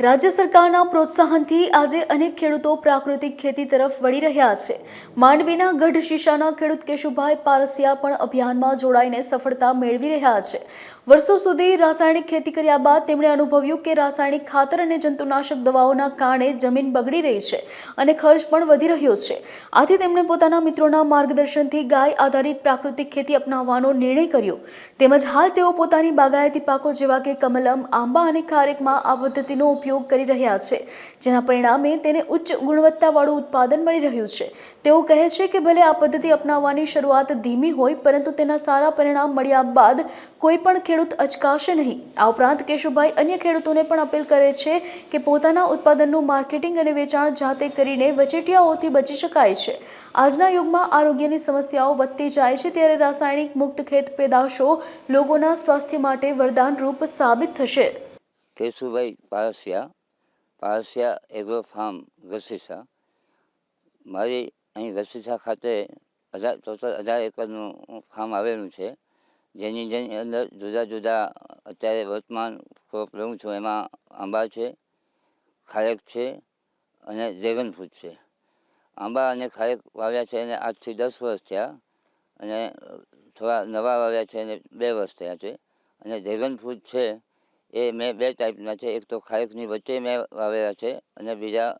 રાજ્ય સરકારના પ્રોત્સાહનથી આજે અનેક ખેડૂતો પ્રાકૃતિક ખેતી તરફ વળી રહ્યા છે. માંડવીના ગઢ શીશાના ખેડૂત કેશુભાઈ પારસિયા પણ અભિયાનમાં જોડાઈને સફળતા મેળવી રહ્યા છે. વર્ષો સુધી રાસાયણિક ખેતી કર્યા બાદ તેમણે અનુભવ્યું કે રાસાયણિક ખાતર અને જંતુનાશક દવાઓના કારણે જમીન બગડી રહી છે અને ખર્ચ પણ વધી રહ્યો છે. આથી તેમણે પોતાના મિત્રોના માર્ગદર્શનથી ગાય આધારિત પ્રાકૃતિક ખેતી અપનાવવાનો નિર્ણય કર્યો. તેમજ હાલ તેઓ પોતાની બાગાયતી પાકો જેવા કે કમલમ, આંબા અને ખારેકમાં આ પદ્ધતિનો ઉપયોગ કરી રહ્યા છે, જેના પરિણામે તેને ઉચ્ચ ગુણવત્તાવાળું ઉત્પાદન મળી રહ્યું છે. તેઓ કહે છે કે ભલે આ પદ્ધતિ અપનાવવાની શરૂઆત ધીમી હોય, પરંતુ તેના સારા પરિણામ મળ્યા બાદ કોઈ પણ ખેડૂત અચકાશે નહીં. આ ઉપરાંત કેશુભાઈ અન્ય ખેડૂતોને પણ અપીલ કરે છે કે પોતાના ઉત્પાદનનું માર્કેટિંગ અને વેચાણ જાતે કરીને વચેટિયાઓથી બચી શકાય છે. આજના યુગમાં આરોગ્યની સમસ્યાઓ વધતી જાય છે, ત્યારે રાસાયણિક મુક્ત ખેત પેદાશો લોકોના સ્વાસ્થ્ય માટે વરદાનરૂપ સાબિત થશે. કેશુભાઈ પારસિયા પારસિયા એગ્રો ફાર્મ રસીસા મારી અહીં રસીસા ખાતે હજાર ટોટલ હજાર એકરનું ફાર્મ આવેલું છે, જેની જેની અંદર જુદા જુદા અત્યારે વર્તમાન ક્રોપ લઉં છું, એમાં આંબા છે, ખારેક છે અને ડ્રેગન ફ્રૂટ છે. આંબા અને ખારેક વાવ્યા છે એને આજથી દસ વર્ષ થયા અને થોડા નવા વાવ્યા છે એને બે વર્ષ થયા છે. અને ડ્રેગન ફ્રૂટ છે એ મેં બે ટાઈપના છે. એક તો ખારેકની વચ્ચે મેં વાવેલા છે અને બીજા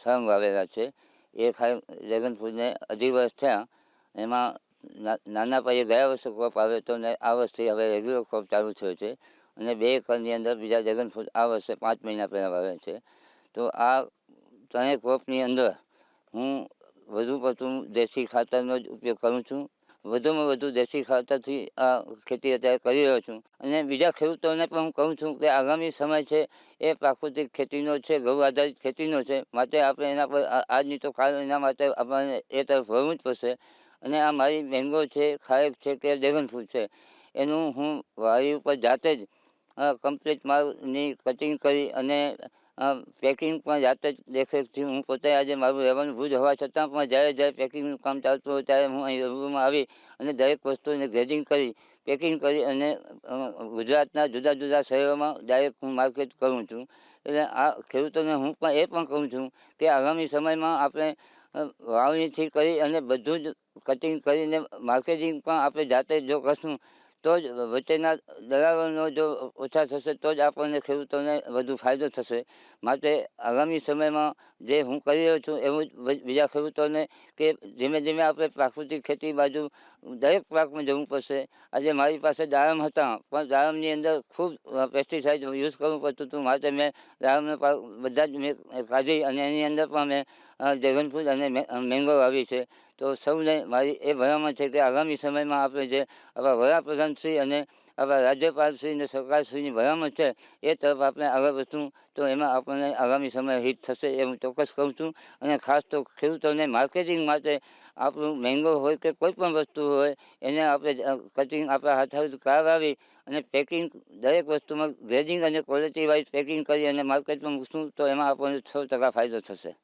સંગ વાવેલા છે. એ ખારેક ડ્રેગન ફ્રૂટને અઢી વર્ષ થયા. એમાં નાના પાયે ગયા વર્ષે ક્રોપ આવે તો ને આ વર્ષથી હવે રેગ્યુલર ક્રોપ ચાલુ થયો છે. અને બે એકરની અંદર બીજા ડ્રેગન ફ્રૂટ આ વર્ષે પાંચ મહિના પહેલાં વાવે છે. તો આ ત્રણેય ક્રોપની અંદર હું વધુ પડતું દેશી ખાતરનો જ ઉપયોગ કરું છું. વધુમાં વધુ દેશી ખાતરથી આ ખેતી અત્યારે કરી રહ્યો છું. અને બીજા ખેડૂતોને પણ હું કહું છું કે આગામી સમય છે એ પ્રાકૃતિક ખેતીનો છે ઘઉં આધારિત ખેતીનો છે. માટે આપણે એના પર આજની તો કાલ એના માટે આપણને એ તરફ વળવું જ પડશે. અને આ મારી મેંગો છે ખારેક છે કે ડ્રેગન ફ્રૂટ છે, એનું હું વાડી ઉપર જાતે જ કમ્પ્લીટ માલની કટિંગ કરી અને પેકિંગ પણ જાતે જ દેખરેખથી હું પોતે આજે મારું રહેવાનું ભૂજ હોવા છતાં પણ જ્યારે જ્યારે પેકિંગનું કામ ચાલતું હોય ત્યારે હું અહીં રૂબરૂમાં આવી અને દરેક વસ્તુને ગ્રેડિંગ કરી પેકિંગ કરી અને ગુજરાતના જુદા જુદા શહેરોમાં ડાયરેક્ટ હું માર્કેટ કરું છું. એટલે આ ખેડૂતોને હું પણ એ પણ કહું છું કે આગામી સમયમાં આપણે વાવણીથી કરી અને બધું જ કટિંગ કરીને માર્કેટિંગ પણ આપણે જાતે જો કરશું તો જ વચ્ચેના દલાલોનો જો ઓછા થશે તો જ આપણને ખેડૂતોને વધુ ફાયદો થશે. માટે આગામી સમયમાં જે હું કરી રહ્યો છું એવું જ બીજા ખેડૂતોને કે ધીમે ધીમે આપણે પ્રાકૃતિક ખેતી બાજુ દરેક પાકમાં જવું પડશે. આજે મારી પાસે દાડમ હતા, પણ દાડમની અંદર ખૂબ પેસ્ટિસાઇડ યુઝ કરવું પડતું હતું. માટે મેં દાડમનો પાક બધા જ મેં કાઢી અને એની અંદર પણ મેં ડ્રેગન ફ્રૂટ અને મેંગો વાવી છે. તો સૌને મારી એ ભલામણ છે કે આગામી સમયમાં આપણે જે આવા વડાપ્રધાનશ્રી અને આવા રાજ્યપાલશ્રી અને સરકારશ્રીની ભલામણ છે એ તરફ આપણે આગળ વધશું. તો એમાં આપણને આગામી સમય હિત થશે એ હું ચોક્કસ કહું છું. અને ખાસ તો ખેડૂતોને માર્કેટિંગ માટે આપણું મેંગો હોય કે કોઈ પણ વસ્તુ હોય એને આપણે કટિંગ આપણા હાથ કરાવી અને પેકિંગ દરેક વસ્તુમાં ગ્રેડિંગ અને ક્વોલિટી વાઇઝ પેકિંગ કરી અને માર્કેટમાં મૂકશું તો એમાં આપણને છ ટકા ફાયદો થશે.